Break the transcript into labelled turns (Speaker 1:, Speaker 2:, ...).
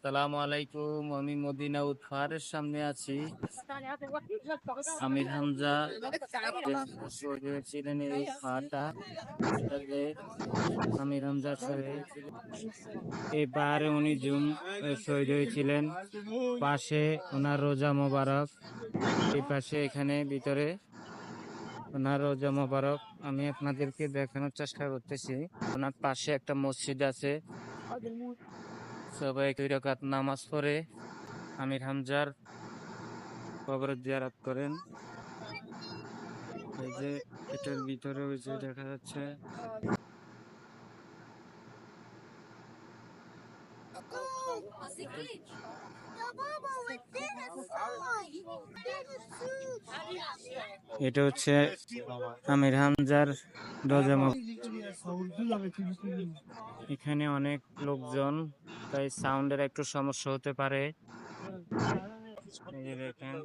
Speaker 1: সালামু আলাইকুম আমি মদিনা উৎফারের সামনে আছি। আমির হামজা হয়েছিলেন এই ফাটা আমির হামজা এই পাহাড়ে উনি জুম শহীদ হয়েছিলেন। পাশে ওনার রোজা মোবারক। এই পাশে এখানে ভিতরে ওনার রোজা মোবারক। আমি আপনাদেরকে দেখানোর চেষ্টা করতেছি। ওনার পাশে একটা মসজিদ আছে। সবাই দুই রাকাত নামাজ পড়ে। আমির হামজার কবর জিয়ারত করেন। এই যে এটার ভিতরে ওই যে দেখা যাচ্ছে। এটা হচ্ছে আমির হামজার রোজা মোবারক। এখানে অনেক লোকজন তাই সাউন্ডের একটু সমস্যা হতে পারে। দেখেন।